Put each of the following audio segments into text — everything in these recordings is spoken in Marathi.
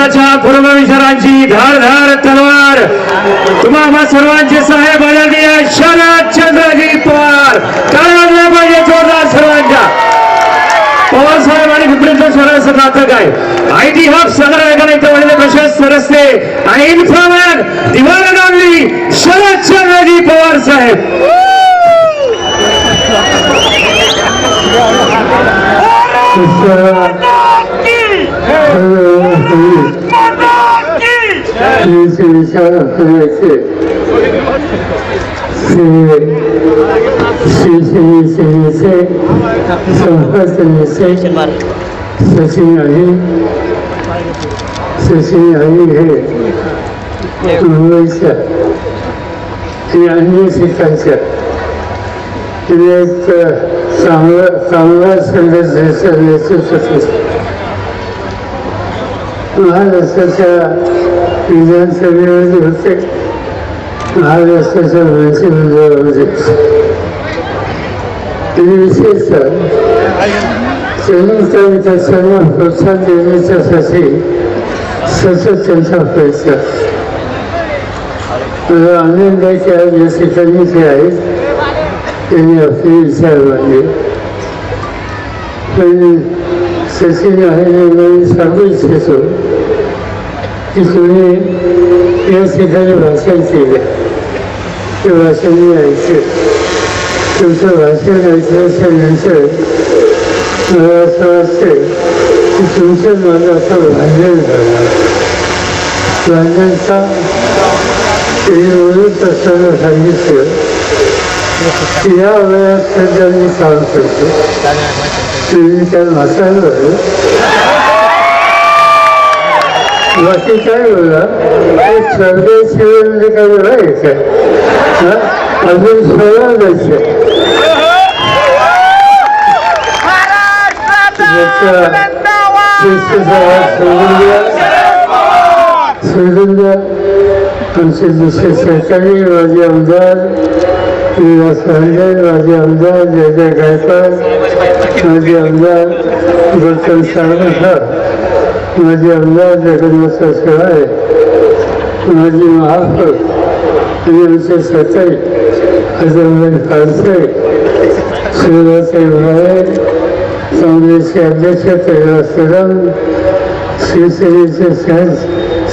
देशाच्या पूर्वविचारांची धार धार तलवार. तुम्हा आम्हा सर्वांचे साहेब आदरणीय शरद चंद्रजी पवार. काय आणलं पाहिजे जोरदार सर्वांच्या. पवार साहेब आणि पिंपरीचं स्वराचं नातं काय आय टी हब सदर ऐकणं इथं वडील प्रशस्त रस्ते. आणि इन्फ्रामॅन दिवाण आणली शरद चंद्रजी पवार साहेब. सचिन आहे सचिन आहे हे मुंबईच्या आणि अन्य ठिकाणच्या तिने एक चांगला चांगला संदेशाचं नेतृत्व महाराष्ट्राच्या विधानसभेमध्ये होते महाराष्ट्राच्या मंत्रिमंडळामध्ये आणि विशेषतः त्यांनी सर्व प्रोत्साहन देण्याच्यासाठी सतत त्यांचा प्रयत्न मला आनंद आहे की आज या ठिकाणी जे आहेत त्यांनी आपले विचार मांडले पण सचिन आहे मी सांगू इच्छितो की तुम्ही या ठिकाणी भाषण केले ते भाषण मी ऐकले तुमचं भाषण ऐकल्याच्यानंतर मला असं वाटते की तुमचं मला असं भांडण झालं भांडण का ते बोलत असताना सांगितलं की या वयात सध्या मी काम करतो तुम्ही त्या म्हातारवर बाकी काय बोलला ते स्वर्गाशिवाय म्हणजे काय बोला आहे अजून सोळा जायचं तुमचे द्या दुसरे सरकारी माझे आमदार विलास पांडे माझे आमदार जय जय गायकवाड माझे आमदार गौतम सावंत माझे आमदार जगन्नाथ शिवाय माझी महापौर आणि आमचे सकाळी अजून फारसे शिवरासाहेब राय काँग्रेसचे अध्यक्ष कैलास कदम शिवसेनेचे शहर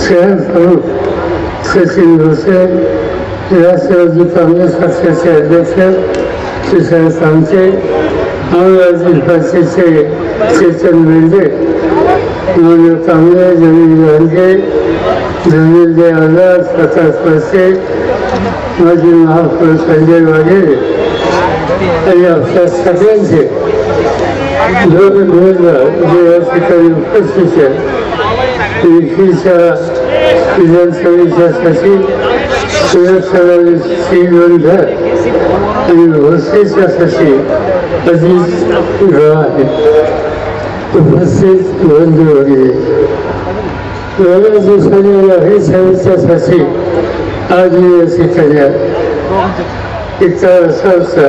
शहर प्रमुख सचिन भोसे राष्ट्रवादी काँग्रेस पक्षाचे अध्यक्ष तुषार कामते आम आदमी पार्टीचे चेतन मेंढे मनोज चांगले जमीन घालते जमीन देवाला प्रकाश पासे माझे महापौर संजय वगैरे आणि आपल्या सगळ्यांचे. दोन उमेदवार जे या ठिकाणी उपस्थित आहेत विखेच्या विधानसभेच्या साठी सुरक्षावाली श्रीगंधर आणि भोसेच्या साठी अजित गळा आहेत. उपस्थित बंधू वगैरे बऱ्याच दिवसांनी हे सेवेच्यासाठी आज मी या ठिकाणी इतका असा असता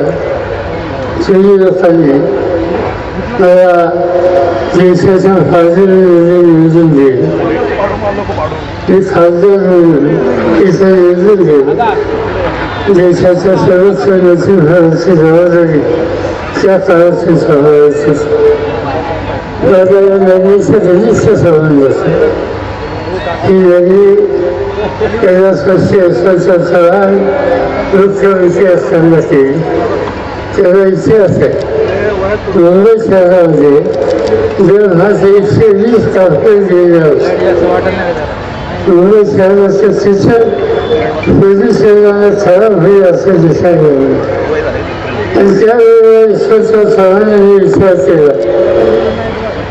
जुनी लोकांनी मला देशाच्या फायदे नियोजन देईल. मी खासदार म्हणून इथं नियोजन दिलं देशाच्या संरक्षणाची भराची जबाबदारी त्या काळाची सांभाळायची माझा या नदीचा घनिष्ठ संबंध असतो ही नदी कैलास वर्षी असल्याचा चव्हाण मुख्यमंत्री असताना केली त्याचा इतिहास आहे मुंबई शहरामध्ये जर हाच एकशे वीस कारखाने गेलेले होते मुंबई शहराचं शिक्षण प्रदूषणाला खराब होईल असं दिसायला लागलं आणि त्यावेळेला ईश्वरच्या चव्हाणांनी विचार केला.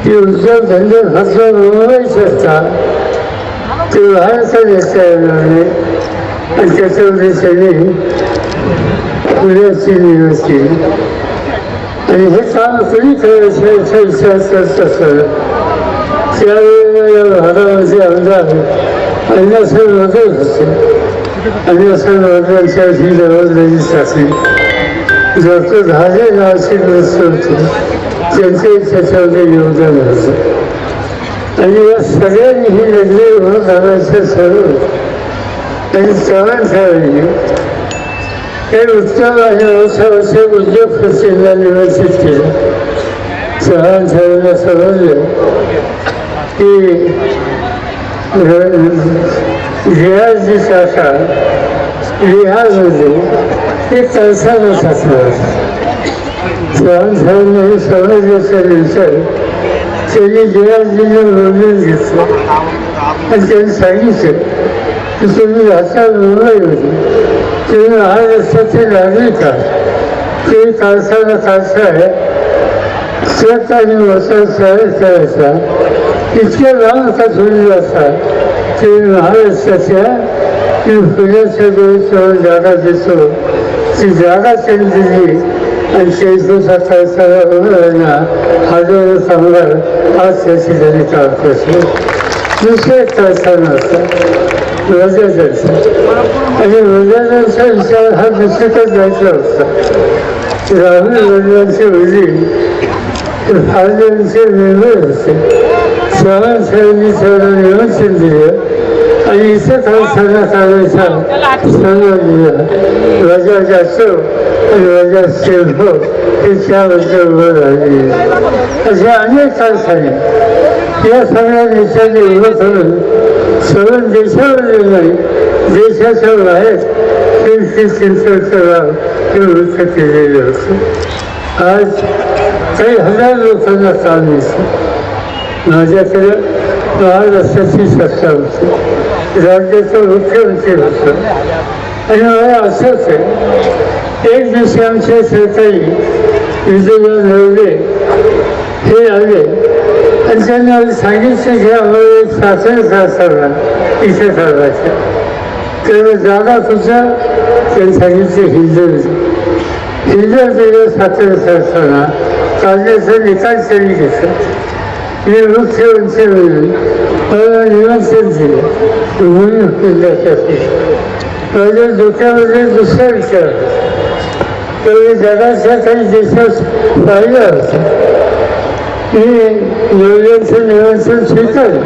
की उद्योगधंदे फक्त मुंबईच असतात ते बाहेरचा देता येणार नाही आणि त्याच्यामध्ये त्यांनी पुण्याची निवड आणि हे काम कुणी करायचं याचा विचार करत असताना त्यावेळेला या भागामध्ये आमदार अण्णासाहेब वगैरे होते अण्णासाहेब वगैरेच्या ही जबाबदारी टाकली डॉक्टर धाजे ग्रस्त त्यांचे त्याच्यामध्ये योगदान होतं आणि या सगळ्यांनी ही लढली उभं सर्व आणि चव्हाण साहेबांनी काही उत्तम आणि वर्षावर्षे उद्योग म्हणजे प्रसिद्ध निर्वाचित केलं चव्हाण साहेबांना समजलं की रियाजची शाखा बिहारमध्ये ते कळसालाच असणार चव्हाण साहेबांना हे समजल्याच्यानंतर त्यांनी जयाजीने बोलून घेतला. आणि त्यांनी सांगितलं की तुम्ही आता मुंबईमध्ये तुम्ही हा महाराष्ट्राचे नागरिक आहात ते काळसाला काळसा आहे. शेत आणि वसा सहज करायचा. इतक्या लांब का सोडले असतात ते महाराष्ट्राच्या ती पुण्याच्या गोष्टीवर जागा देतो ती जागा त्यांनी दिली आणि शेतीचा काळसाला उभारला हजारो कामगार आज त्याची त्यांनी काम करतो दुसरे काळसा नसतात रोजाचा आणि रोजाचा विचार हा दुसरीकडे जायचा होता राहुल वडिलांचे वडील फायद्यांचे निर्णय होते चव्हाण साहेबांनी त्याला निमंत्रण दिलं आणि इथं कारखाना काढायचा सल्ला दिला राजा जासो आणि राजा राहिले असे अनेक कारखाने या सगळ्या देशाने उभं करून सगळं देशामध्ये नाही देशाच्या बाहेर त्यांची चिंचवडचं गाव हे वृत्त केलेलं होतं आज काही हजार लोकांना काम मिळतं माझ्याकडे महाराष्ट्राची सत्ता होती. राज्याचं मुख्यमंत्री होतं. असंच आहे एक दुसऱ्यांचे आमचे सरकारी विजय नवले हे आले आणि त्यांनी आम्ही सांगितलं की आम्हाला एक शासन कारखाना इथे करायचं तर जागा सुद्धा त्यांनी सांगितलं हिंदवी हिंदर दिलं साखर कारखाना काढण्याचा निकाल त्यांनी घेतला. मी मुख्यमंत्री म्हणून मला निमंत्रण दिलं. म्हणून म्हणजे डोक्यामध्ये दुसरा विचार. त्यावेळी जगाच्या काही देशात पाहिलं होतं मी नवऱ्यांचं निमंत्रण स्वीकारलं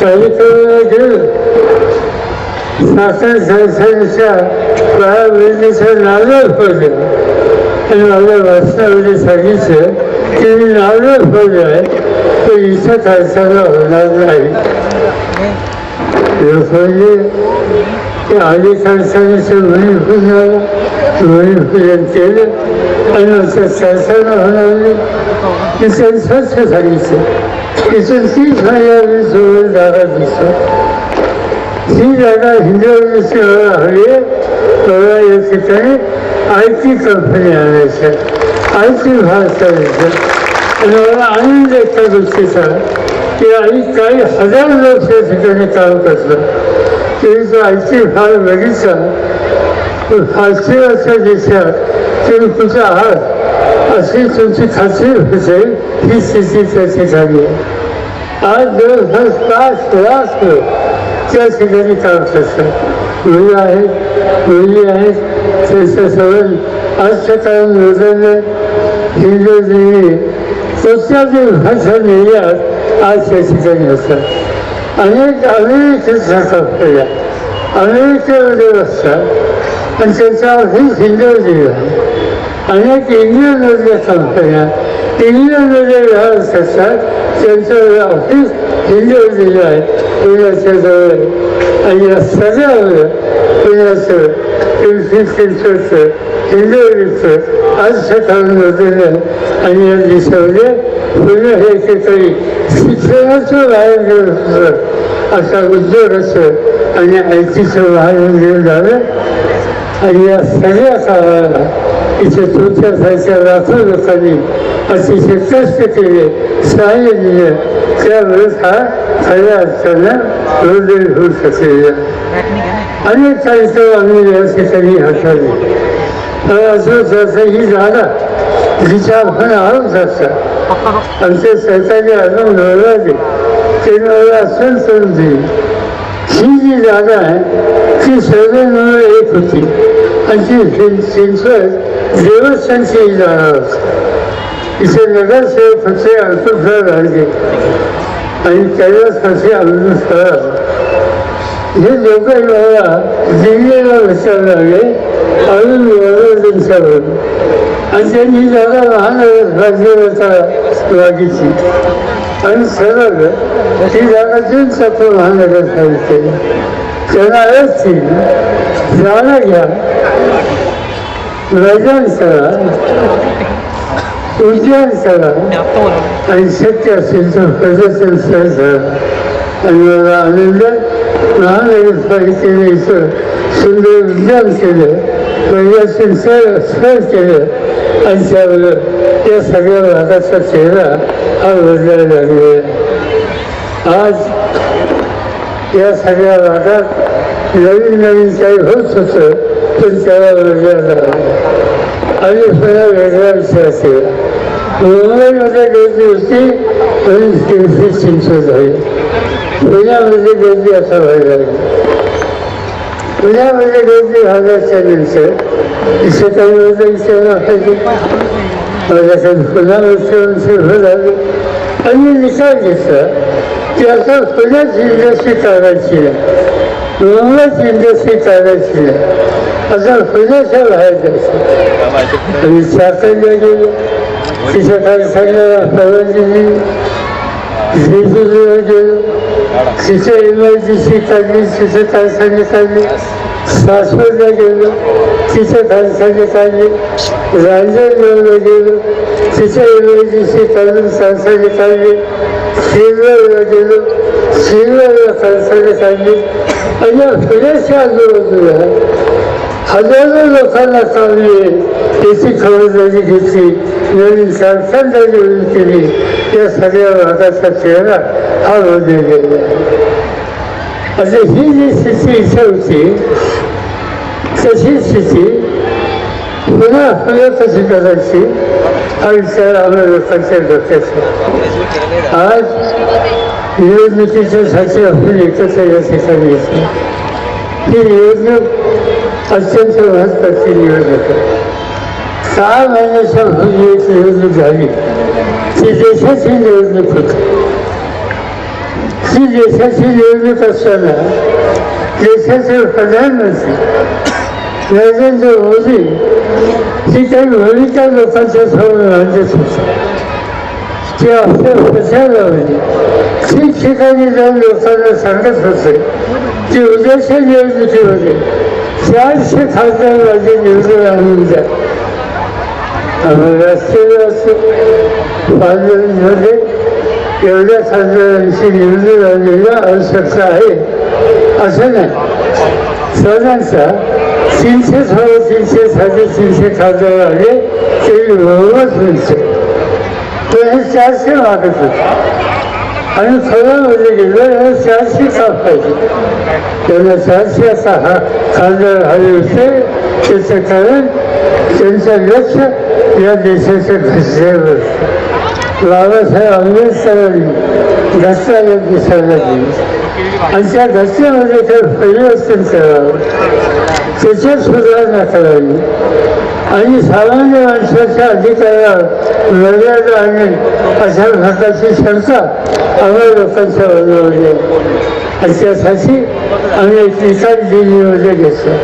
कार्यक्रमाला गेलो शासन संस्थांच्या बाया बहिणीचं नारळ फोडलं आणि माझ्या वाचनामध्ये सांगितलं की मी नारळ पडलं आहे तर इथं कारखाना होणार नाही. लोकांनी ते आधी कारखान्याचं भूमिपूजन झालं भूमिपूजन केलं आणि असं कारखाना होणार नाही. मी त्यांनी स्वच्छ सांगितलं इथून तीस महिन्याने सोडून जागा दिसत. ही जागा हिंदुस्थानची हवी तेव्हा या ठिकाणी आय टी कंपनी आणायचं. आय टी भाग करायचं. आणि मला आनंद एका गोष्टीचा. की आई काही हजार लोक या ठिकाणी काम करतात तरी तो आय टी भाग बघितला तर फारसीच्या देशात तुम्ही कुठं आहात अशी तुमची खात्री होते ही स्थिती त्या ठिकाणी आहे आज जवळपास पाच लाख लोक त्या ठिकाणी काम करतात मुली आहेत मुली आहेत त्यांचं सगळं अर्थकारण योजने हिंदू देवी कोणत्याही भाषा निर्यात आज त्या ठिकाणी असतात अनेक अनेक अमेरिकेच्या अनेक देव असतात आणि त्यांच्यावर ही हिंदू देवी आहे अनेक इंग्लंडमधल्या इंडियन नद्या व्यवहार असतात त्यांचं ऑफिस हिंदू दिलं आहे पुण्याच्या जवळ. आणि या सगळ्यावर पुण्याचं पिंपरी चिंचवडचं हिंदोरीचं अर्थकारण आणि या देशामध्ये पुन्हा हे काहीतरी शिक्षणाचं बाहेर गेलं होतं असा उद्योगाचं आणि आयटीचं बाहेर गेलं झालं आणि या सगळ्या काळाला इथे तुमच्यासारख्या लाखो लोकांनी अतिशय कष्ट केले सहाय्य दिले त्यावेळेस हा खऱ्या अर्थानं रोजगार होऊ शकेल अनेक कार्यक्रम आम्ही या ठिकाणी हाताळले असं सहसा ही जागा जिच्या आपण आहोत असतात आमचे सरकारी अजून नवराजे ते मला असं करून दिली ही जी जागा आहे ती सर्व मिळून एक होती. आणि ती चिंचवड देवस्थानची ही जागा होती. इथे नगरसेवक होते अल्पफळ राहिले. आणि त्याला त्याच्यासाठी अनुसार हे दोघे मला दिल्लीला विचारलं लागले अजून त्यांच्यावर आणि त्यांनी जागा लहान राज्याचा वागीची. आणि सरळ ती जागा तीच आपण महानगर सांगितली त्यांना असतील जागा घ्या. मैदान सरा उद्यान सरा आणि शक्य असेल तर प्रदर्शन करा आणि मला आनंद महानगरपालिकेने सुंदर उद्यान केलं प्रदर्शन सर केलं आणि त्यावर या सगळ्या भागाचा चेहरा हा बदलायला लागलेला आज या सगळ्या भागात नवीन नवीन काही होत होतं पण त्याला बदलायला आणि पुन्हा वेगळा विषय असेल मुंबईमध्ये गर्दी होती पण तुझ्या म्हणजे गर्दी असं व्हायला तुझ्या म्हणजे गर्दी झाल्याच्या दिवशी इथे काही वेळेला विचारलं पाहिजे माझ्याकडे पुन्हा विचारून झालं आणि निकाल घेतला की आता पुण्यात इंडस्ट्री काढायची आहे. मुंबईच इंडस्ट्री काढायची आहे. आता पुण्याच्या बाहेर जायचं. आणि चाकणला गेलो. तिच्या काही सांगण्याला परवानगी दिली. गेलो. तिथे इमर्जन्सी काढली तिथे कारखाने काढले सासवडला गेलो तिथे कारखाने काढले रांजणगावला गेलो तिथे इमर्जन्सी काढून कारखाने काढले शिरवळला गेलो शिरवळला कारखाने आणि या पुण्याच्या हजारो लोकांना चालली त्याची खबरदारी घेतली नवीन कारखानदारी उभी केली या सगळ्या भागाचा चेहरा फार होते आहे ही जी स्थिती इथे होती तशी स्थिती पुन्हा पुन्हा कशी करायची. हा विचार आम्ही लोकांच्या डोक्याचा आहे. आज निवडणुकीच्यासाठी आपण एकत्र या ठिकाणी येतो. ही निवडणूक अत्यंत महत्वाची निवडणूक आहे. सहा महिन्याच्या पूर्वी एक निवडणूक झाली. ती देशाची निवडणूक होती. ही देशाची निवडणूक असताना देशाचे प्रधानमंत्री नरेंद्र मोदी ही काही भूमिका लोकांच्या समोर मांडत होते ते आपल्या प्रचारामध्ये ठिकठिकाणी जाऊन लोकांना सांगत होते की उद्याच्या निवडणुकीमध्ये चारशे खासदार माझे निवडून आणून द्या आम्हाला राष्ट्रीय असो पार्लमेंटमध्ये एवढ्या खासदारांची निवडून आणलेला आवश्यकता आहे असं नाही साधारणतः तीनशे साडे तीनशे साडेतीनशे खासदार आले तरी बहुमत मिळते तर हे चारशे मागत होते आणि खरं गेलं हे चारशे का पाहिजे त्यांना चारशे असा हा खासदार हवे होते त्याचं कारण बाबासाहेब आंबेडकरांनी घसऱ्याला दिसायला दिली आणि त्या घटनेमध्ये काही परिवर्तन करावं त्याच्यात सुधारणा करावी. आणि सामान्य माणसाच्या अधिकारावर मर्यादा आणणे अशा घाताची शंका आम्हा लोकांच्या बरोबर आणि त्यासाठी आम्ही एक निकाल दिल्लीमध्ये घेतला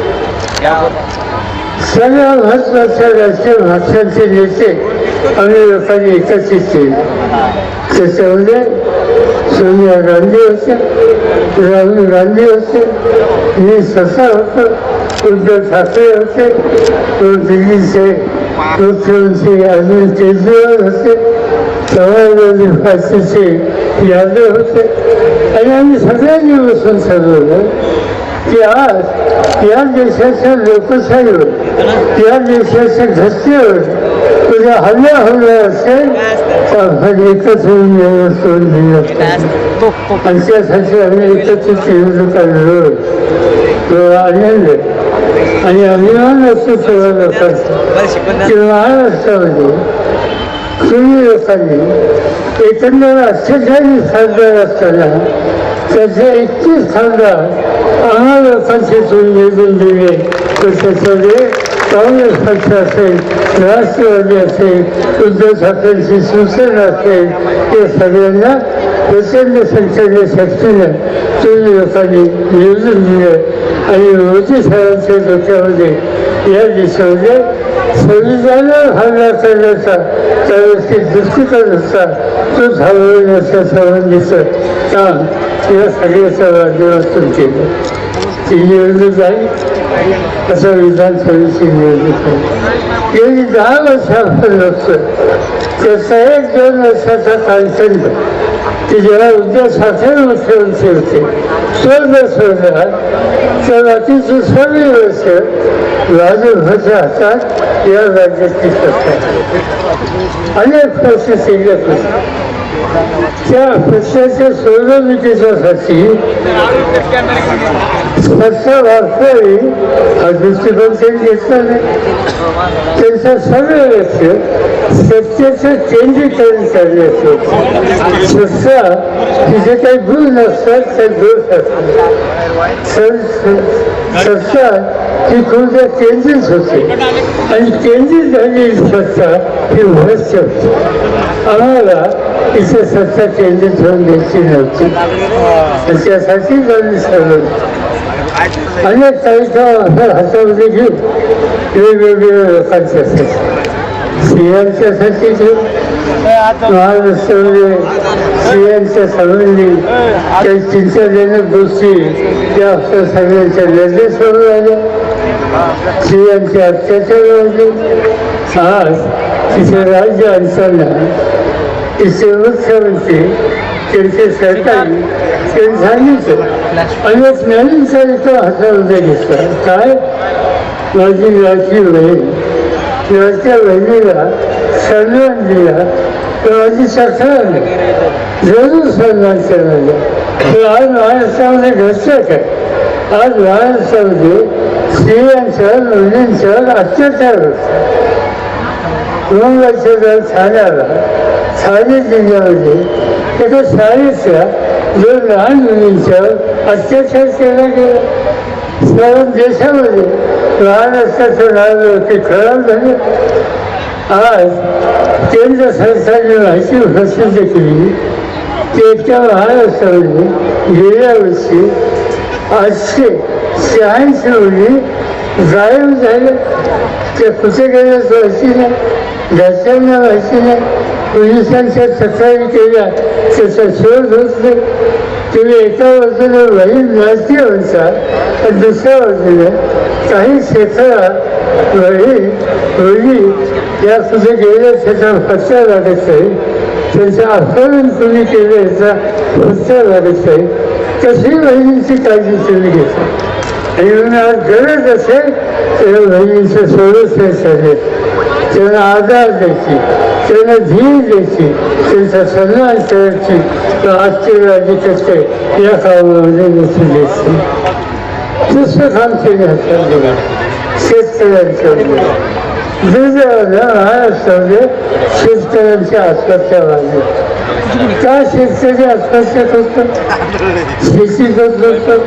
सर्व महत्त्वाच्या राजकीय भाषांचे नेते आम्ही लोकांनी एकत्रित केले. त्याच्यामध्ये सोनिया गांधी होते राहुल गांधी होते मी स्वतः होतो उद्धव ठाकरे होते तो दिल्लीचे मुख्यमंत्री अरविंद केजरीवाल होते समाजवादी पार्टीचे यादव होते. आणि आम्ही सगळ्यांनी बसून ठरवलं की आज या देशाच्या लोकशाहीवर या देशाच्या घटनेवर तुझ्या हल्ला होणार असेल तर आपण एकत्र येऊन निवडून दिलं. आणि त्यासाठी आम्ही एकत्रित निवडणुका लढवलं आनंद आणि अभिमान असतो सर्व लोकांचा की महाराष्ट्रामध्ये तुम्ही लोकांनी एकंदर अठ्ठेचाळीस खासदार असताना त्याचे एकतीस खासदार आम्हा लोकांचे तुम्ही निवडून दिले तर त्याच्यामध्ये काँग्रेस पक्ष असेल राष्ट्रवादी असेल उद्धव ठाकरेंची शिवसेना असेल या सगळ्यांना प्रचंड संख्येने शक्तीने तुम्ही लोकांनी निवडून दिलं. आणि मोदी साहेबांच्या डोक्यामध्ये या देशामध्ये संविधानावर हल्ला करण्याचा त्यावरती दृष्टिकोन असता तो थांबवण्याच्या संबंधीचं काम या सगळ्याच्या माध्यमातून केलं ती आहे झाली असं विधानसभेची निवडणूक आहे गेली दहा वर्षापर्यंत असतं त्याचा एक दोन वर्षाचा कालखंड की जेव्हा उद्या साखर मुख्यमंत्री होते तो जर सोडला तर बाकीची सर्व वर्ष राजभच्या हातात या राज्याची सत्ता। अनेक पक्ष शिल्लक होते त्या सत्याच्या सोडवणुकीच्यासाठी स्वतः वारकरी हा दृष्टिकोन त्यांनी घेतला नाही. त्यांचा सर्व लक्ष सत्तेचं केंद्रीकरण करण्याचं होतं. सत्ता तिथे काही गुण नसतात ते दोष असतात स- सत्ता ही खूप केंद्रित होते आणि केंद्रित झालेली सत्ता ही भ्रष्ट आम्हाला इथे सत्ता केंद्रित होऊन द्यायची नव्हती त्याच्यासाठी त्यासाठी आम्ही अनेक तारीखा आपल्या हातामध्ये घेऊन वेगवेगळ्या लोकांच्यासाठी स्त्रियांच्यासाठी घेऊन महाराष्ट्रामध्ये स्त्रियांच्या संबंधी काही चिंताजनक गोष्टी त्या आपल्या सगळ्यांच्या निर्देशावर आल्या स्त्रियांचे अत्याचार वाढले आज तिथे राज्य आणताना तिथे त्यांचे सरकारी त्यांनी आणि अनेक नवीन चरित्र हातामध्ये घेतला काय? माझी लाची बहीण. बहिणीला सन्मान दिला. तर माझी तक्रार जरूर सन्मान केला तर आज महाराष्ट्रामध्ये घडतं काय आज महाराष्ट्रामध्ये स्त्रियांचं मुलींचं अत्याचार होतं मुंबईच्या जर ठाण्याला ठाणे जिल्ह्यामध्ये एका शाळेच्या दोन लहान मुलींच्यावर अत्याचार केला गेला. सर्व देशामध्ये महाराष्ट्राचं नाव ते खराब झाले. आज केंद्र सरकारने माहिती प्रसिद्ध केली की एका महाराष्ट्रामध्ये गेल्या वर्षी आठशे शहाऐंशी मुली गायब झाल्या ते कुठे गेल्याच माहिती नाही. घरच्यांना माहिती नाही. पोलिसांच्या तक्रारी केल्या. त्याचा शोध होत नाही तुम्ही एका बाजूला वही नाती म्हणता तर दुसऱ्या बाजूला काही क्षेत्रात वही मुली या कुठे गेल्या त्याचा पत्ता लागत नाही त्यांचं अपहरण तुम्ही केलं याचा पत्ता लागत नाही तशी बहिणीची काळजी तुम्ही घेता? आणि म्हणून आज गरज असेल तर बहिणीचं संरक्षण चालेल त्यांना आधार द्यायची. त्यांना धीर द्यायची त्यांचा सन्मान करायची तर आजचे या कामामध्ये दिसून द्यायची दुसरं काम केलं हातात शेतकऱ्यांचं दुर्दैवानं महाराष्ट्रामध्ये शेतकऱ्यांच्या आत्महत्या वाढली. का शेतकरी आत्महत्या करतात? शेती करत नसतात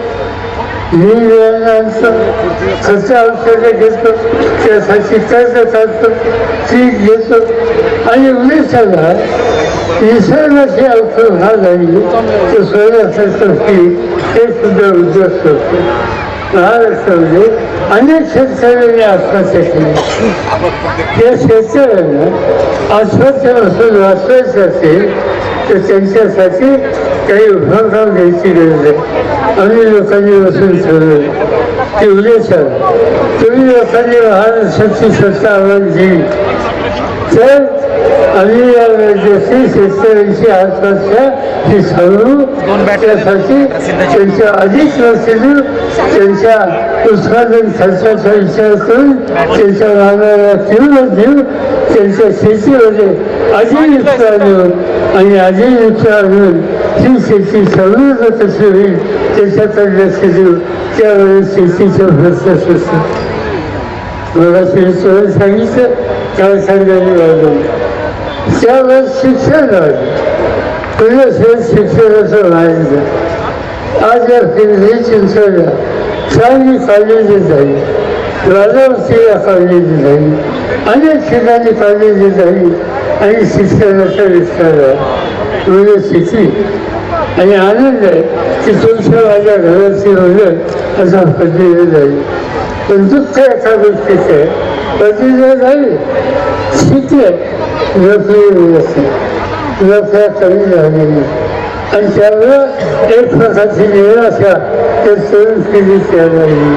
मी खर्च औषधं घेतो त्यासाठी कर्ज काढतो पीक घेतो. आणि उद्देशाला निसर्गाची औषध हा झाली तर सोन्यासारखं पीक हे सुद्धा उद्योग करतो महाराष्ट्रामध्ये अनेक शेतकऱ्यांनी आत्महत्या केली. त्या शेतकऱ्यांना आत्महत्यापासून वाचवायचं असेल तर त्यांच्यासाठी काही उपक्रम घ्यायची गरज आहे आम्ही लोकांनी बसून ठरवलं की उद्या तुम्ही लोकांनी महाराष्ट्राची सत्ता आम्हाला दिली. तर आम्ही या राज्याची शेतकऱ्यांची आत्महत्या ही सांगू त्यासाठी त्यांच्या अधिक लक्ष देऊ त्यांच्या उत्पादन खर्चाचा विचार करून त्यांच्या मागाला तीव्र देऊ त्यांच्या शेतीमध्ये अधिक उत्पादन आणि अधिक उत्पादन ही शेती समृद्ध कशी होईल त्याच्याकडे लक्ष देऊ त्यावेळेस शेतीचं प्रश्न सुचतो मला शिक्षण सांगितलं कारखान्याने वाढवलं त्यावेळेस शिक्षण वाढलं पहिलं शेत शिक्षणाचं वाढलं आज या पिंपरी चिंचवल्या चांगली कॉलेजेस झाली राजावतीला कॉलेजेस आहेत अनेक ठिकाणी कॉलेजेस आहेत आणि शिक्षणाचा विस्तार आहे म्हणजे शिकली आणि आनंद आहे की तुमच्या माझ्या घराची मुलं असा पद्धतीने जाईल. पण एका गोष्टीचं आहे. पद्धतीने झाली स्थिती आहे. नोकरी असेल नोकऱ्या कमी झालेली आणि त्यामुळं एक प्रकारची निराशा ते तरुण पिढीची लागली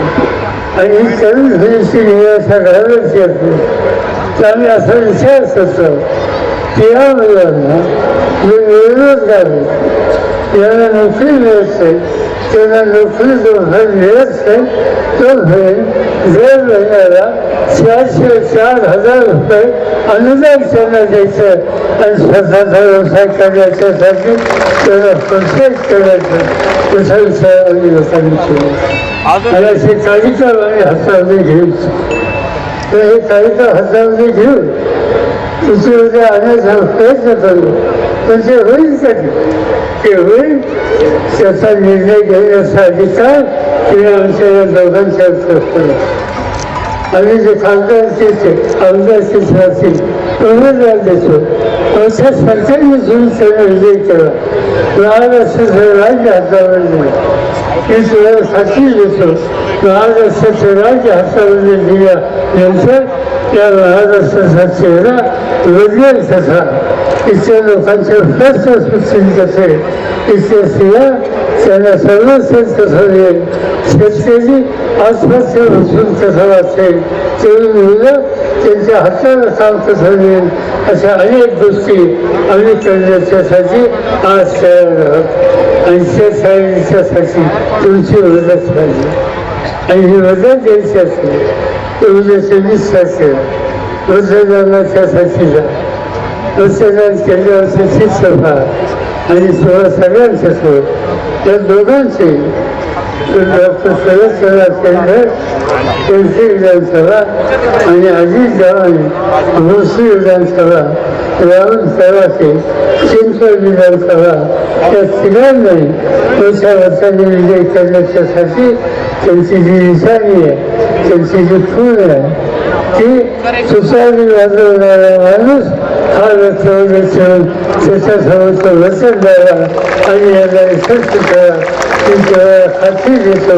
आणि ही तरुण पिढीची निराशा घालवच येत नाही आम्ही असा विचार करतो की या मुलांना जे बेरोजगार आहेत यांना नोकरी मिळत नाही. नोकरी जोपर्यंत मिळत नाही तोपर्यंत दर महिन्याला चारशे चार हजार रुपये अनुदान त्यांना द्यायचं. आणि स्वतःचा व्यवसाय करण्याच्यासाठी त्यांना प्रोत्साहित करायचं तसा विचार आम्ही लोकांनी केला. आणि अशी तालिका आम्ही हातामध्ये घ्यायची. तर हे तालिका हातामध्ये घेऊन तिथे आणण्याचा प्रयत्न करू पण ते होईल कधी ते होईल त्याचा निर्णय घेण्याचा अधिकार किंवा आमच्या या दोघांच्या असतो आम्ही जे खासदारचे आमदारचे असतील उमेदवार देतो अशा सरकारने सुरू त्यांना विजय केला महाराष्ट्राचं राज्य हातावर दिलं मी तुला साक्षी देतो महाराष्ट्राचं राज्य हातामध्ये दिल्यानंतर त्या महाराष्ट्राचा चेहरा बदलेल कसा इथल्या लोकांचे प्रश्न सुटतील कसे इथल्या स्त्रिया त्यांना संरक्षण कसं मिळेल शेतकरी आत्महत्या बसून कसं वाचेल तरुण मुलं त्यांच्या हाताला काम कसं मिळेल अशा अनेक गोष्टी आम्ही करण्याच्यासाठी आज तयार आहोत आणि शेतकऱ्यांच्यासाठी तुमची मदत पाहिजे आणि ही मदत द्यायची असेल तर उद्या चोवीस तारखेला मतदानाच्यासाठी जा। मतदान केल्यावरची हीच सभा आणि सोळा सगळ्यांचे सोड त्या दोघांचे डॉक्टर शरद केंद्र त्यांची विधानसभा आणि अजित जवान भोसरी विधानसभा राहुल सराटे चिंचवड विधानसभा त्या तिघांनाही पुढच्या वर्षाने विजय करण्याच्यासाठी त्यांची जी निशाणी आहे त्यांची जी खून आहे ती सुसारी वाजवणारा माणूस हा रथवडे ठेवून त्याच्यासमोरचं वचन द्यावा आणि याला यशस्वी करा ती जेव्हा खात्री देतो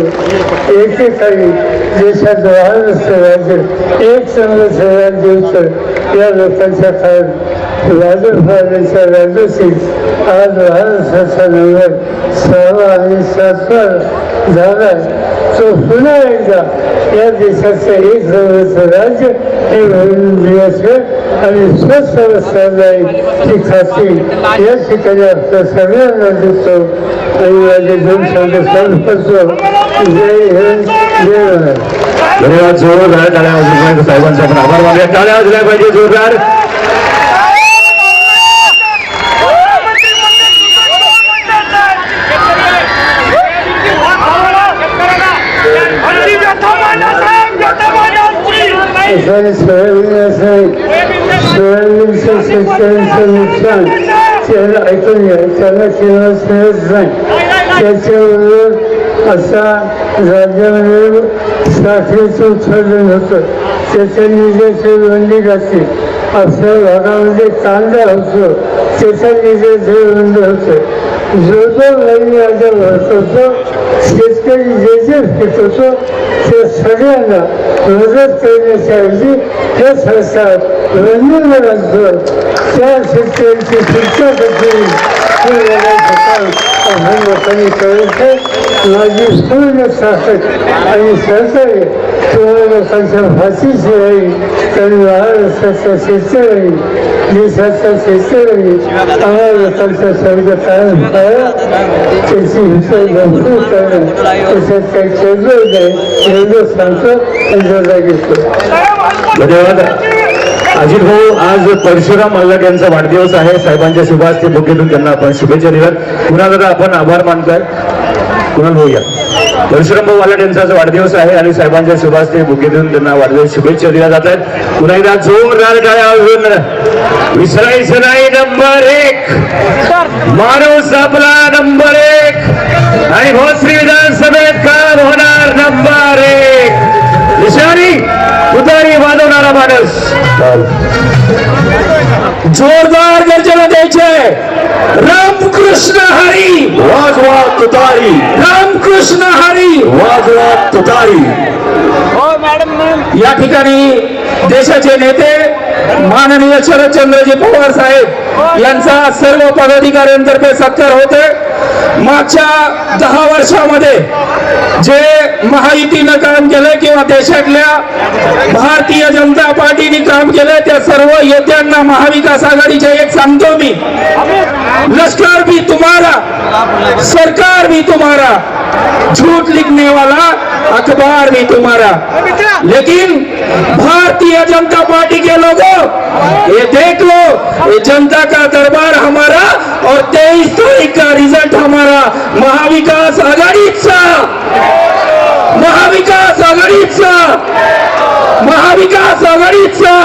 एकेकाळी देशात महाराष्ट्र राज्य एक चांगलं राज्य होतं झालं झाला तो पुन्हा एकदा या देशाचं एक जवळचं राज्य हे घडून दिल्याचं आणि स्वस्त अवस्था ती खात्री या ठिकाणी आपल्या सगळ्यांना देतो आणि माझे दोन शब्द जय हिंद जय महाराज धन्यवाद जोरदार टाळ्या वाजवून साहेबांचा आपण आभार मानूया. टाळ्या वाजल्या पाहिजे जोरदार अशाने सोयाबीन असं सोयाबीनचं शेतकऱ्यांचं नुकसान त्याला ऐकून घ्या त्याला केव्हा मिळत नाही त्याच्याबरोबर असा राज्यामध्ये साखरेचं उत्पादन होतं त्याच्या जे बंदी घातली आपल्या भागामध्ये कांदा होतो त्याच्या जे बंद होतं जो जो नवीन राज्य होतो शेतकरी जे जे पिकवतो ते सगळ्यांना मदत करण्याच्याऐवजी हे सरकार रंजन असतं त्या शेतकऱ्यांची सुटका करतील हे लढायचं काम आपण लोकांनी करायचं माझी पूर्ण ताकद आणि सहकार्य तुम्हाला लोकांच्या भाषेची राहील कारण महाराष्ट्राचा शेतकरी देशाचा शेतकरी आम्हा लोकांचा सर्व कायम करा त्याची हिशोब भरपूर करणं त्याच्यात काही चेंजर नाही एवढं सांगतो आणि जोरदार घेतो धन्यवाद. अजित भाऊ आज परशुराम मल्लक यांचा वाढदिवस आहे. साहेबांच्या शुभास्ते बुकेतून त्यांना आपण शुभेच्छा दिल्यात पुन्हा दादा आपण आभार मानतोय. कुणाल भाऊ या. परशुराम भाऊ मल्हार यांचा आज वाढदिवस आहे आणि साहेबांच्या शुभास्ते देऊन त्यांना वाढदिवस शुभेच्छा दिल्या जात आहेत. पुन्हा एकदा जोरदार टाळ्या वाजवून विसरायचं नाही नंबर एक. माणूस आपला नंबर एक. आणि भोसरी विधानसभेत काम होणार नंबर वाजवणारा माणूस. जोरदार गर्जना द्यायचे रामकृष्ण हरी. वाजवा तुतारी. रामकृष्ण हरी. वाजवा तुतारी. या ठिकाणी देशाचे नेते माननीय शरदचंद्रजी पवार साहेब यांचा सर्व पदाधिकाऱ्यांतर्फे सत्कार होते मागच्या दहा वर्षामध्ये जे महायुतीनं काम केलं किंवा देशातल्या भारतीय जनता पार्टीने काम केलं त्या सर्व येत्यांना महाविकास आघाडीच्या एक सांगतो मी. लष्कर भी तुम्हारा सरकार भी तुम्हारा. झूठ लिखने वाला अखबार भी तुम्हारा। लेकिन भारतीय जनता पार्टी के लोगों, ये देख लो, ये जनता का दरबार हमारा और तेईस तारीख का रिज़ल्ट हमारा। महाविकास आघाडीचा महाविकास आघाडीचा महाविकास आघाडीचा